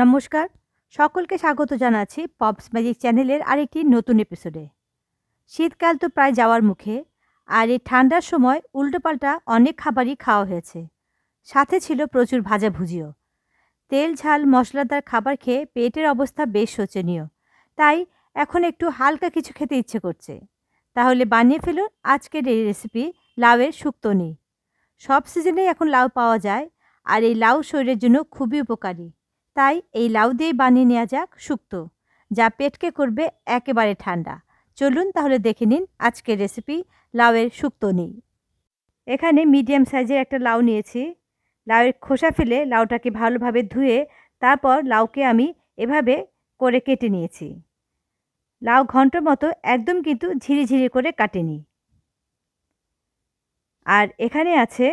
নমস্কার, সকলকে স্বাগত জানাচ্ছি পপস ম্যাজিক চ্যানেলের আরেকটি নতুন এপিসোডে শীতকাল তো প্রায় যাওয়ার মুখে, আর এই ঠান্ডার সময় উল্টোপাল্টা অনেক খাবারই খাওয়া হয়েছে। সাথে ছিল প্রচুর ভাজাভুজিও তেল, ঝাল, মশলাদার খাবার খেয়ে পেটের অবস্থা বেশ শোচনীয়। তাই এখন একটু হালকা কিছু খেতে ইচ্ছে করছে। তাহলে বানিয়ে ফেলুন আজকের এই রেসিপি লাউয়ের শুক্তো নেই সব সিজনেই এখন লাউ পাওয়া যায়, আর এই লাউ শরীরের জন্য খুবই উপকারী। তাই এই লাউ দিয়ে বানিয়ে নেওয়া যাক শুক্তো যা পেটকে করবে একেবারে ঠান্ডা। চলুন তাহলে দেখে নিন আজকের রেসিপি লাউয়ের শুক্তো নেই। এখানে মিডিয়াম সাইজের একটা লাউ নিয়েছি। লাউয়ের খোসা ফেলে লাউটাকে ভালোভাবে ধুয়ে তারপর লাউকে আমি এভাবে করে কেটে নিয়েছি। লাউ ঘন্ট মতো একদম কিন্তু ঝিরিঝিরি করে কাটেনি। আর এখানে আছে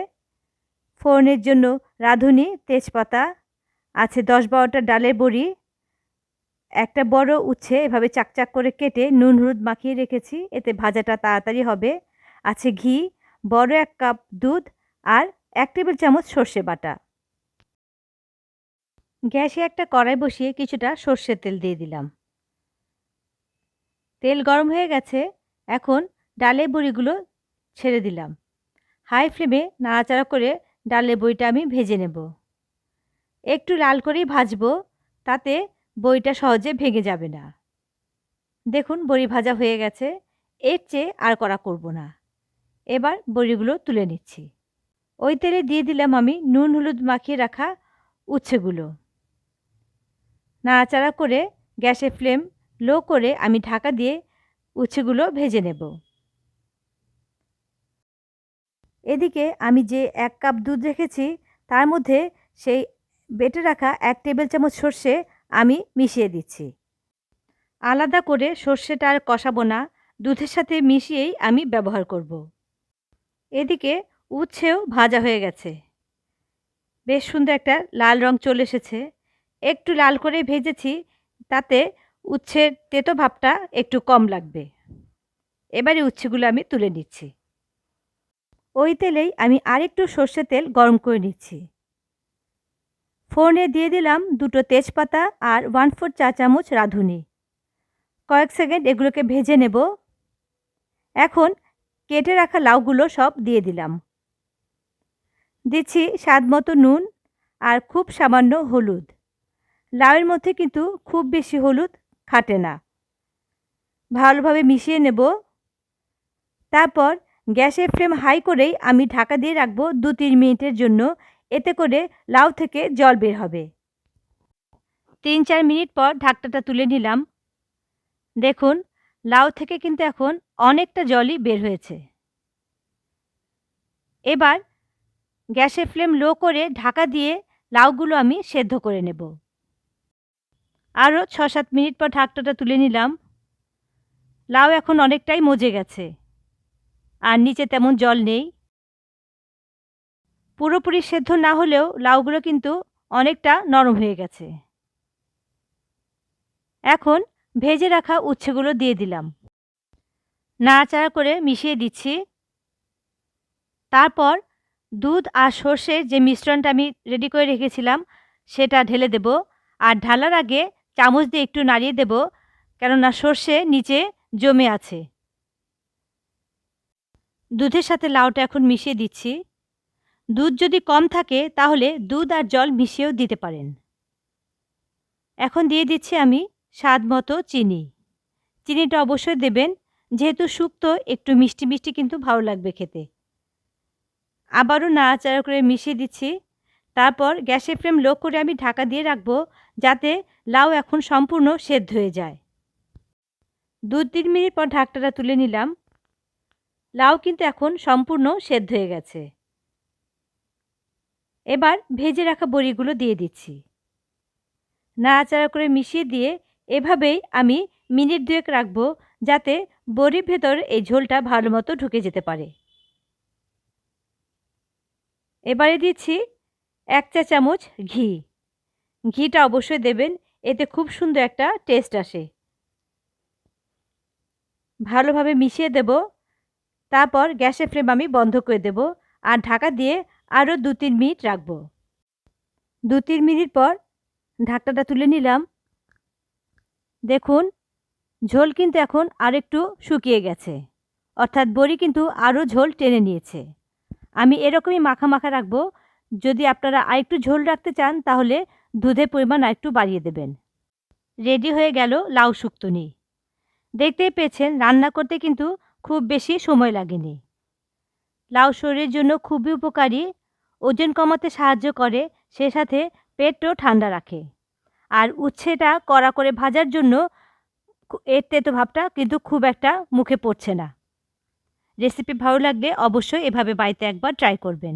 ফোড়নের জন্য রাঁধুনি, তেজপাতা আছে, দশ বারোটা ডালের বড়ি, একটা বড় উচ্ছে, এভাবে চাকচাক করে কেটে নুন হলুদ মাখিয়ে রেখেছি, এতে ভাজাটা তাড়াতাড়ি হবে। আছে ঘি, বড় এক কাপ দুধ আর এক টেবিল চামচ সর্ষে বাটা। গ্যাসে একটা কড়াই বসিয়ে কিছুটা সর্ষের তেল দিয়ে দিলাম। তেল গরম হয়ে গেছে, এখন ডালের বড়িগুলো ছেড়ে দিলাম। হাই ফ্লেমে নাড়াচাড়া করে ডালের বড়িটা আমি ভেজে নেব। একটু লাল করেই ভাজবো, তাতে বইটা সহজে ভেঙে যাবে না। দেখুন, বড়ি ভাজা হয়ে গেছে, এর চেয়ে আর করা করব না। এবার বড়িগুলো তুলে নিচ্ছি। ওই তেলে দিয়ে দিলাম আমি নুন হলুদ মাখিয়ে রাখা উচ্ছেগুলো। নাড়াচাড়া করে গ্যাসের ফ্লেম লো করে আমি ঢাকা দিয়ে উচ্ছেগুলো ভেজে নেব। এদিকে আমি যে এক কাপ দুধ রেখেছি, তার মধ্যে সেই বেটে রাখা এক টেবিল চামচ সর্ষে আমি মিশিয়ে দিচ্ছি। আলাদা করে সর্ষেটা আর কষাবো না, দুধের সাথে মিশিয়েই আমি ব্যবহার করব। এদিকে উচ্ছেও ভাজা হয়ে গেছে। বেশ সুন্দর একটা লাল রং চলে এসেছে। একটু লাল করে ভেজেছি, তাতে উচ্ছের তেতো ভাবটা একটু কম লাগবে। এবারে উচ্ছেগুলো আমি তুলে নিচ্ছি। ওই তেলেই আমি আরেকটু সর্ষে তেল গরম করে নিচ্ছি। ফোড়নে দিয়ে দিলাম দুটো তেজপাতা আর ওয়ান ফোর চা চামচ রাঁধুনি। কয়েক সেকেন্ড এগুলোকে ভেজে নেব। এখন কেটে রাখা লাউগুলো সব দিয়ে দিলাম। দিচ্ছি স্বাদ মতো নুন আর খুব সামান্য হলুদ। লাউয়ের মধ্যে কিন্তু খুব বেশি হলুদ খাটে না। ভালোভাবে মিশিয়ে নেব। তারপর গ্যাসের ফ্লেম হাই করেই আমি ঢাকা দিয়ে রাখব দু তিন মিনিটের জন্য এতে করে লাউ থেকে জল বের হবে। তিন চার মিনিট পর ঢাকটাটা তুলে নিলাম। দেখুন, লাউ থেকে কিন্তু এখন অনেকটা জলই বের হয়েছে। এবার গ্যাসের ফ্লেম লো করে ঢাকা দিয়ে লাউগুলো আমি সেদ্ধ করে নেব। আরও ছ সাত মিনিট পর ঢাকটাটা তুলে নিলাম। লাউ এখন অনেকটাই মজে গেছে। আর নিচে তেমন জল নেই। পুরোপুরি সেদ্ধ না হলেও লাউগুলো কিন্তু অনেকটা নরম হয়ে গেছে। এখন ভেজে রাখা উচ্ছেগুলো দিয়ে দিলাম। নাড়াচাড়া করে মিশিয়ে দিচ্ছি। তারপর দুধ আর সর্ষের যে মিশ্রণটা আমি রেডি করে রেখেছিলাম, সেটা ঢেলে দেব। আর ঢালার আগে চামচ দিয়ে একটু নাড়িয়ে দেব, কেননা সর্ষে নিচে জমে আছে। দুধের সাথে লাউটা এখন মিশিয়ে দিচ্ছি। দুধ যদি কম থাকে, তাহলে দুধ আর জল মিশিয়েও দিতে পারেন। এখন দিয়ে দিচ্ছি আমি স্বাদ মতো চিনি। চিনিটা অবশ্যই দেবেন, যেহেতু শুক্তো একটু মিষ্টি মিষ্টি কিন্তু ভালো লাগবে খেতে। আবারও নাড়াচাড়া করে মিশিয়ে দিচ্ছি। তারপর গ্যাসের ফ্লেম লো করে আমি ঢাকা দিয়ে রাখব, যাতে লাউ এখন সম্পূর্ণ সেদ্ধ হয়ে যায়। দু তিন মিনিট পর ঢাকটাটা তুলে নিলাম। লাউ কিন্তু এখন সম্পূর্ণ সেদ্ধ হয়ে গেছে। এবার ভেজে রাখা বড়িগুলো দিয়ে দিচ্ছি। নাড়াচাড়া করে মিশিয়ে দিয়ে এভাবেই আমি মিনিট দুয়েক রাখব যাতে বড়ির ভেতর এই ঝোলটা ভালো মতো ঢুকে যেতে পারে। এবারে দিচ্ছি এক চা চামচ ঘি। ঘিটা অবশ্যই দেবেন, এতে খুব সুন্দর একটা টেস্ট আসে। ভালোভাবে মিশিয়ে দেব, তারপর গ্যাসের ফ্লেম আমি বন্ধ করে দেব, আর ঢাকা দিয়ে আরও দু তিন মিনিট রাখব। দু তিন মিনিট পর ঢাকনাটা তুলে নিলাম। দেখুন, ঝোল কিন্তু এখন আরেকটু শুকিয়ে গেছে। অর্থাৎ বড়ি কিন্তু আরও ঝোল টেনে নিয়েছে। আমি এরকমই মাখা মাখা রাখব। যদি আপনারা আরেকটু ঝোল রাখতে চান, তাহলে দুধের পরিমাণ আরেকটু বাড়িয়ে দেবেন। রেডি হয়ে গেল লাউ শুক্তনি। দেখতেই পেয়েছেন, রান্না করতে কিন্তু খুব বেশি সময় লাগেনি। লাউ শরীরের জন্য খুবই উপকারী, ওজন কমাতে সাহায্য করে, সে সাথে পেটও ঠান্ডা রাখে। আর উচ্ছেটা কড়া করে ভাজার জন্য এর তেতো ভাবটা কিন্তু খুব একটা মুখে পড়ছে না। রেসিপি ভালো লাগলে অবশ্যই এভাবে বাড়িতে একবার ট্রাই করবেন।